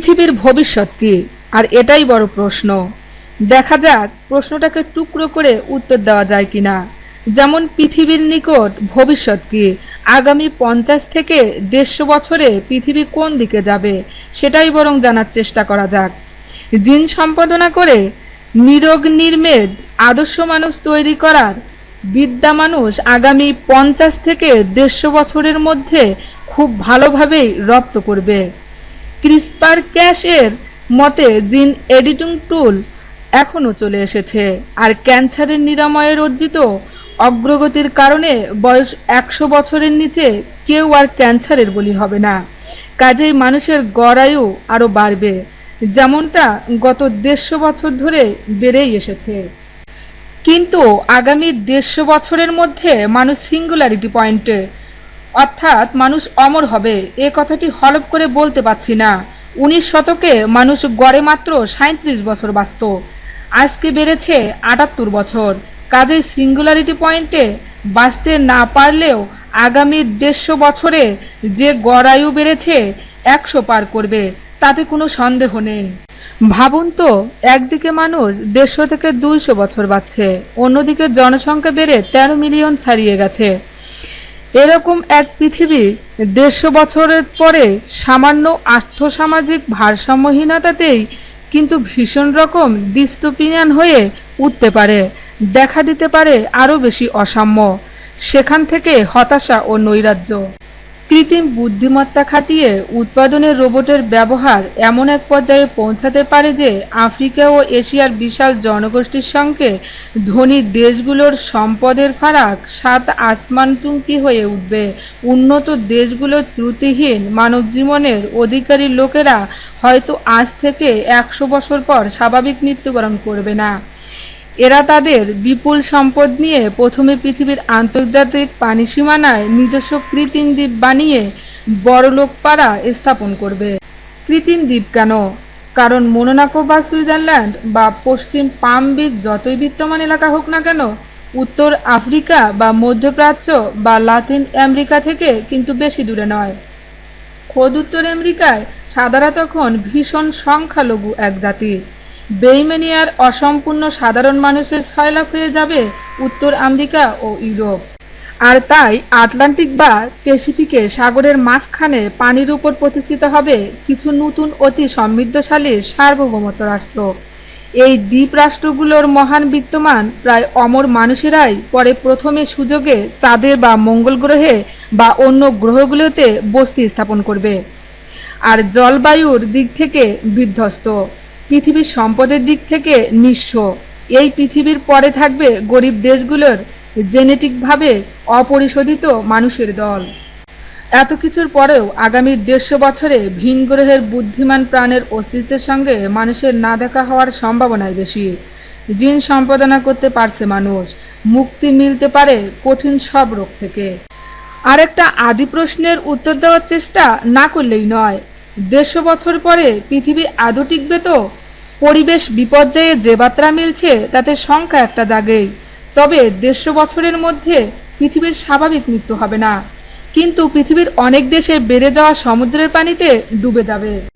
পৃথিবীর ভবিষ্যৎ কি? আর এটাই বড় প্রশ্ন। দেখা যাক প্রশ্নটাকে টুকরো করে উত্তর দেওয়া যায় কিনা। যেমন পৃথিবীর নিকট ভবিষ্যৎ কি? আগামী পঞ্চাশ থেকে দেড়শো বছরে পৃথিবী কোন দিকে যাবে? সেটাই বরং জানার চেষ্টা করা যাক। জিন সম্পাদনা করে নিরোগ নির্মেদ আদর্শ মানুষ তৈরি করার বিদ্যা মানুষ আগামী পঞ্চাশ থেকে দেড়শো বছরের মধ্যে খুব ভালোভাবেই রপ্ত করবে। ক্রিসপার ক্যাশ এর মতে জিন এডিটিং টুল এখনও চলে এসেছে। আর ক্যান্সারের নিরাময়ের অর্জিত অগ্রগতির কারণে বয়স একশো বছরের নিচে কেউ আর ক্যান্সারের বলি হবে না। কাজেই মানুষের গড়ায়ু আরও বাড়বে, যেমনটা গত দেড়শো বছর ধরে বেড়েই এসেছে। কিন্তু আগামী দেড়শো বছরের মধ্যে মানুষ সিঙ্গুলারিটি পয়েন্টে অর্থাৎ মানুষ অমর হবে। এ কথাটি হলপ করে বলতে পারছি না। উনিশ শতকে মানুষ গড়ে মাত্র সাঁত্রিশ বছর বাঁচত। আজকে বেড়েছে আটাত্তর বছর। কাজেই সিঙ্গুলারিটি পয়েন্টে বাঁচতে না পারলেও আগামী দেড়শো বছরে যে গড়ায়ু বেড়েছে একশো পার করবে, তাতে কোনো সন্দেহ নেই। ভাবুন তো, একদিকে মানুষ দেড়শো থেকে দুইশো বছর বাঁচছে, অন্যদিকে জনসংখ্যা বেড়ে তেরো মিলিয়ন ছাড়িয়ে গেছে। এরকম এক পৃথিবী দেড়শো বছরের পরে সামান্য আর্থসামাজিক ভারসাম্যহীনতাতেই কিন্তু ভীষণ রকম ডিস্টোপিনিয়ান হয়ে উঠতে পারে, দেখা দিতে পারে আরও বেশি অসাম্য। সেখান থেকে হতাশা ও নৈরাজ্য। কৃত্রিম বুদ্ধিমত্তা খাটিয়ে উৎপাদনের রোবটের ব্যবহার এমন এক পর্যায়ে পৌঁছাতে পারে যে আফ্রিকা ও এশিয়ার বিশাল জনগোষ্ঠীর সঙ্গে ধনী দেশগুলোর সম্পদের ফারাক সাত আসমান চুমকি হয়ে উঠবে। উন্নত দেশগুলোর ত্রুটিহীন মানব জীবনের অধিকারী লোকেরা হয়তো আজ থেকে একশো বছর পর স্বাভাবিক মৃত্যুবরণ করবে না। এরা তাদের বিপুল সম্পদ নিয়ে প্রথমে পৃথিবীর আন্তর্জাতিক পানি সীমানায় নিজস্ব কৃত্রিম দ্বীপ বানিয়ে বড়লোক পাড়া স্থাপন করবে। কৃত্রিম দ্বীপ কেন? কারণ মোনোনাকো বা সুইজারল্যান্ড বা পশ্চিম পাম বিচ যতই বিত্তমান এলাকা হোক না কেন, উত্তর আফ্রিকা বা মধ্যপ্রাচ্য বা লাতিন আমেরিকা থেকে কিন্তু বেশি দূরে নয়। খোদ উত্তর আমেরিকায় সাদারা তখন ভীষণ সংখ্যালঘু এক জাতি। বেইমেনিয়ার অসম্পূর্ণ সাধারণ মানুষের সয়লাভ হয়ে যাবে উত্তর আমেরিকা ও ইউরোপ। আর তাই আটলান্টিক বা প্যাসিফিকে সাগরের মাঝখানে পানির উপর প্রতিষ্ঠিত হবে কিছু নতুন অতি সমৃদ্ধশালী সার্বভৌমত্ব রাষ্ট্র। এই দ্বীপ রাষ্ট্রগুলোর মহান বিদ্যমান প্রায় অমর মানুষেরাই পরে প্রথমে সুযোগে চাঁদে বা মঙ্গল গ্রহে বা অন্য গ্রহগুলোতে বস্তি স্থাপন করবে। আর জলবায়ুর দিক থেকে বিধ্বস্ত। পৃথিবীর সম্পদের দিক থেকে নিঃস্ব। এই পৃথিবীর পরে থাকবে গরিব দেশগুলোর জেনেটিকভাবে অপরিশোধিত মানুষের দল। এত কিছুর পরেও আগামী দেড়শো বছরে ভিন গ্রহের বুদ্ধিমান প্রাণের অস্তিত্বের সঙ্গে মানুষের না দেখা হওয়ার সম্ভাবনাই বেশি। জিন সম্পাদনা করতে পারছে মানুষ, মুক্তি মিলতে পারে কঠিন সব রোগ থেকে। আরেকটা আদি প্রশ্নের উত্তর দেওয়ার চেষ্টা না করলেই নয়। দেড়শো বছর পরে পৃথিবী আদৌ টিকবে তো? পরিবেশ বিপর্যয়ে যে বার্তা মিলছে, তাতে সংখ্যা একটা জাগেই। তবে দেড়শো বছরের মধ্যে পৃথিবীর স্বাভাবিক মৃত্যু হবে না। কিন্তু পৃথিবীর অনেক দেশে বেড়ে যাওয়া সমুদ্রের পানিতে ডুবে যাবে।